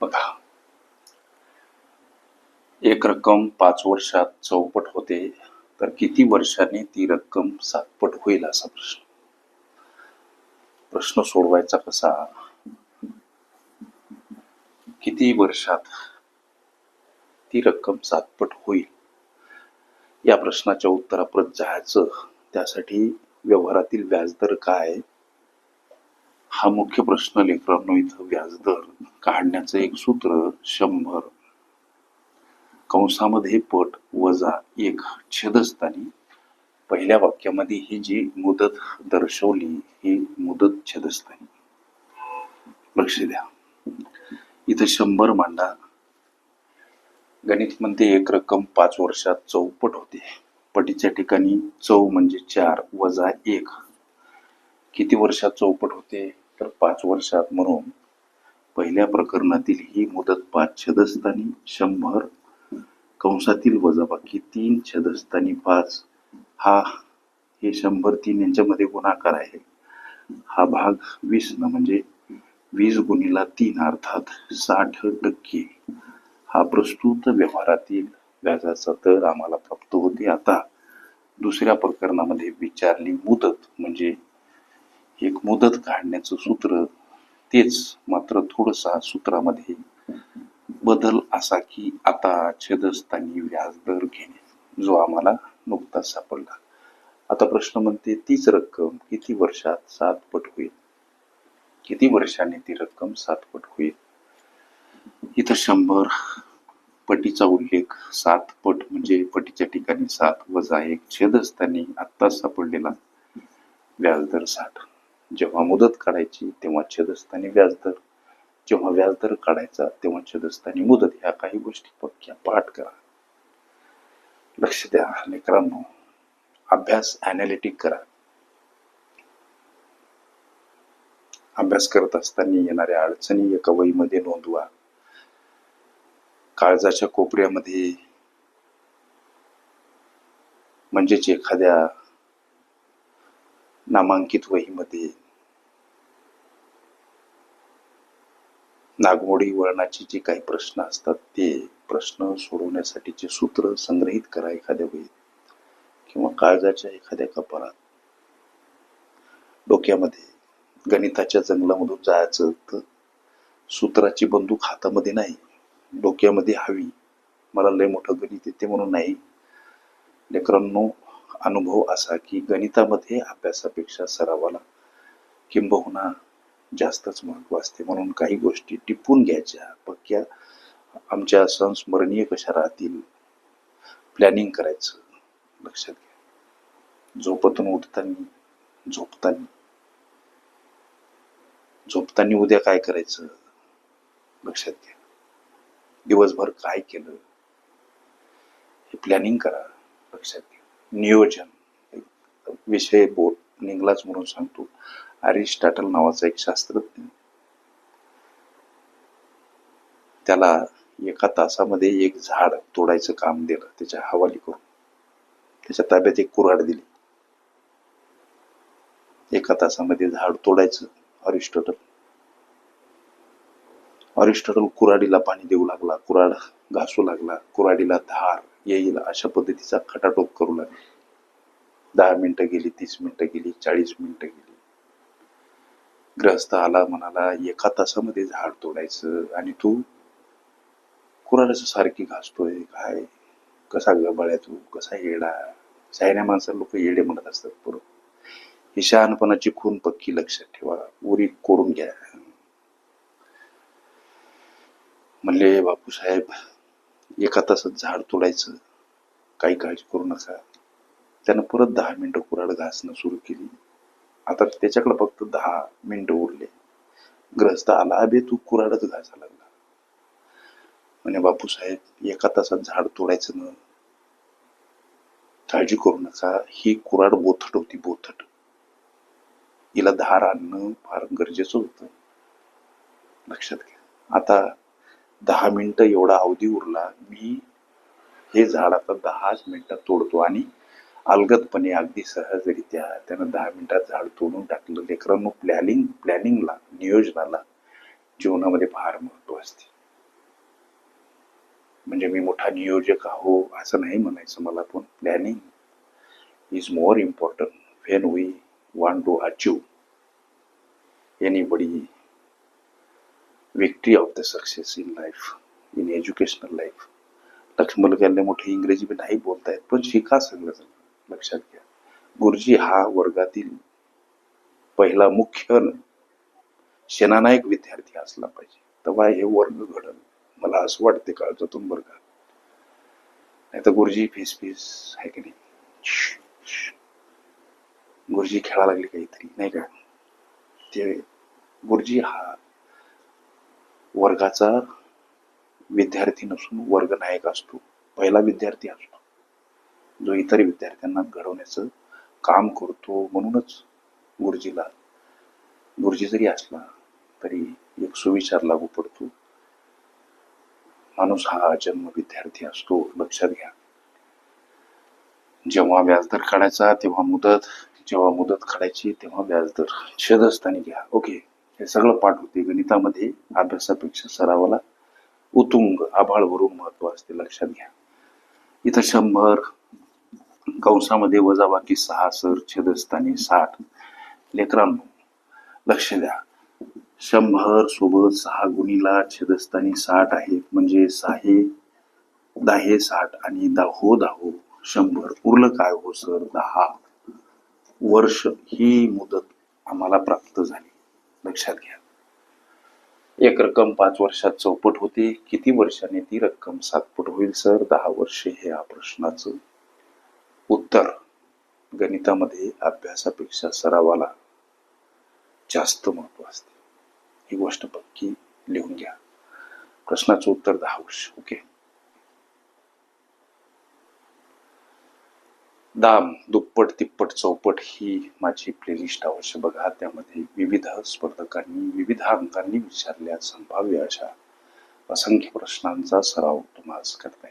बघा. एक रक्कम पाच वर्षात चौपट होते तर किती वर्षांनी ती रक्कम सातपट होईल असा प्रश्न. प्रश्न सोडवायचा कसा? किती वर्षात ती रक्कम सातपट होईल? या प्रश्नाच्या उत्तरापर्यंत जायचं. त्यासाठी व्यवहारातील व्याजदर काय? हा मुख्य प्रश्न लेकरांनो इथं व्याजदर काढण्याचं एक सूत्र शंभर. कंसामध्ये पट वजा एक छेदस्थानी. पहिल्या वाक्यामध्ये ही जी मुदत दर्शवली ही मुदत छेदस्थानी. लक्ष द्या. इथं शंभर मांडा. गणित म्हणते एक रक्कम पाच वर्षात चौपट होते. पटीच्या ठिकाणी चौ म्हणजे चार वजा एक. किती वर्षात चौपट होते? तर पाच वर्षात म्हणून पहिल्या प्रकरणातील ही मुदत पाच छदस्थानी शंभर कंसातील वजाबाकी तीन छदस्थानी पाच. हा हे शंभर तीन यांच्यामध्ये गुणाकार आहे. हा भाग वीस न म्हणजे वीस गुणीला तीन अर्थात साठ टक्के. हा प्रस्तुत व्यवहारातील व्याजाचा दर आम्हाला प्राप्त होते. आता दुसऱ्या प्रकरणामध्ये विचारली मुदत म्हणजे एक मुदत काढण्याचं सूत्र तेच मात्र थोडसा सूत्रामध्ये बदल असा की आता छेदस्थानी व्याजदर घेणे जो आम्हाला नुकताच सापडला. आता प्रश्न म्हणते तीच रक्कम किती वर्षात सात पट होईल? किती वर्षाने ती रक्कम सात पट होईल? इथं शंभर पटीचा उल्लेख सात पट म्हणजे पटीच्या ठिकाणी सात वजा एक छेदस्थानी आत्ताच सापडलेला व्याजदर साठ. जेव्हा मुदत काढायची तेव्हा छेदस्थानी व्याजदर. जेव्हा व्याजदर काढायचा तेव्हा छेदस्थानी मुदत. ह्या काही गोष्टी पक्क्या पाठ करा. लक्ष द्या लेकरांनो. अभ्यास अनालिटिक करा. अभ्यास करत असताना येणाऱ्या अडचणी एका वहीमध्ये नोंदवा. काळजाच्या कोपऱ्यामध्ये म्हणजेच एखाद्या नामांकित वहीमध्ये नागमोडी वळणाची जे काही प्रश्न असतात ते प्रश्न सोडवण्यासाठीचे सूत्र संग्रहित करा एखाद्या वहीत किंवा काळजाच्या एखाद्या कपाळात. डोक्यामध्ये गणिताच्या जंगलामधून जायचं तर सूत्राची बंदूक हातामध्ये नाही डोक्यामध्ये हवी. मला लय मोठं गणित येते म्हणून नाही. लेकरांनो अनुभव असा की गणितामध्ये अभ्यासापेक्षा सरावाला किंबहुना जास्तच महत्त्व असते. म्हणून काही गोष्टी टिपून घ्यायच्या. पक्क्या आमच्या संस्मरणीय कशा राहतील? प्लॅनिंग करायचं. लक्षात घ्या. झोपतून उठताना झोपताना. झोपताना उद्या काय करायचं? लक्षात घ्या. दिवसभर काय केलं? हे प्लॅनिंग करा. लक्षात घ्या. नियोजन. एक विषय बोल निघलाच म्हणून सांगतो. अरिस्टाटल नावाचा एक शास्त्रज्ञ. त्याला एका तासामध्ये एक झाड तोडायचं काम दिलं त्याच्या हवाली करून. त्याच्या ताब्यात एक कुऱ्हाड दिली. एका तासामध्ये झाड तोडायचं अरिस्टॉटल. अरिस्टॉटल कुऱ्हाडीला पाणी देऊ लागला कुऱ्हाड घासू लागला कुऱ्हाडीला धार येईल अशा पद्धतीचा खटाटोप करू लागले दहा मिनिटं गेली तीस मिनिटं गेली चाळीस मिनिटं गेली. ग्रहस्थ आला म्हणाला एका तासामध्ये झाड तोडायचं आणि तू? कुऱ्हाडाचं सारखी घासतोय? काय? कसा गबाळ्या तू? कसा येडा? सायन्या माणसाला लोक येडे म्हणत असतात बरोबर ही शहाणपणाची खून पक्की लक्षात ठेवा. उरी कोरून घ्या. म्हणले बापूसाहेब एका तासात झाड तोडायचं काही काळजी करू नका. त्यानं परत दहा मिनिटं कुऱ्हाड घासणं सुरू केली. आता त्याच्याकडे फक्त दहा मिनिटं उरले. ग्रस्त आला अबे तू कुऱ्हाडच घासा लागला. म्हणे बापू साहेब एका तासात झाड तोडायचं न काळजी करू नका ही कुऱ्हाड बोथट होती बोथट. हिला धार आणणं फार गरजेचं होतं. लक्षात घ्या. आता दहा मिनिटं एवढा अवधी उरला मी हे झाड आता दहाच मिनिटात तोडतो आणि अलगदपणे अगदी सहजरित्या त्यानं दहा मिनिटात झाड तोडून टाकलं. लेकरांनो प्लॅनिंग प्लॅनिंगला नियोजनाला जीवनामध्ये फार महत्त्व असते. म्हणजे मी मोठा नियोजक आहो असं नाही म्हणायचं मला पण planning is more important when we want to achieve anybody victory of the success in life in educational life Laxman गेले मोठे इंग्रजी बी नाही बोलतायत पण शिका सगळं सगळं लक्षात घ्या. गुरुजी हा वर्गातील पहिला मुख्य सेनानायक विद्यार्थी असला पाहिजे. तेव्हा हे वर्ग घडल. मला असं वाटते काळजातून वर्गात नाही तर गुरुजी फीस फीस आहे की नाही? गुरुजी खेळा लागले काहीतरी नाही का? ते गुरुजी हा वर्गाचा विद्यार्थी नसून वर्ग नायक असतो. पहिला विद्यार्थी असतो. जो इतर विद्यार्थ्यांना घडवण्याचं काम करतो म्हणूनच गुरुजीला गुरुजी जरी असला तरी एक सुविचार लागू पडतो. माणूस हा जन्म विद्यार्थी असतो लक्षात घ्या. जेव्हा व्याजदर काढायचा तेव्हा मुदत जेव्हा मुदत काढायची तेव्हा व्याजदर छेदस्थानी घ्या. ओके. हे सगळं पाठ होते. गणितामध्ये अभ्यासापेक्षा सरावाला उतुंग आभाळ भरून महत्त्व असते. लक्षात घ्या. इथं शंभर कंसामध्ये वजाबाकी सहा सर छेदस्थानी साठ. लेकरांनो लक्ष द्या. शंभर सोबत सहा गुणीला छेदस्थानी साठ आहे म्हणजे सहाहे दहा साठ आणि दहो दहो शंभर. उरलं काय हो सर? दहा. वर्ष ही मुदत आम्हाला प्राप्त झाली. लक्षात घ्या. एक रक्कम पाच वर्षात चौपट होते. किती वर्षाने ती रक्कम सातपट होईल सर? दहा वर्षे हे या प्रश्नाचं उत्तर. गणितामध्ये अभ्यासापेक्षा सरावाला जास्त महत्त्व असते. ही गोष्ट पक्की लिहून घ्या. प्रश्नाचं उत्तर दहा वर्ष. ओके? दाम दुप्पट तिप्पट चौपट ही माझी प्लेलिस्ट अवश्य बघा त्यामध्ये विविध स्पर्धकांनी विविध अंकांनी विचारल्या संभाव्य अशा असंख्य प्रश्नांचा सराव तुम्हाला करता येईल.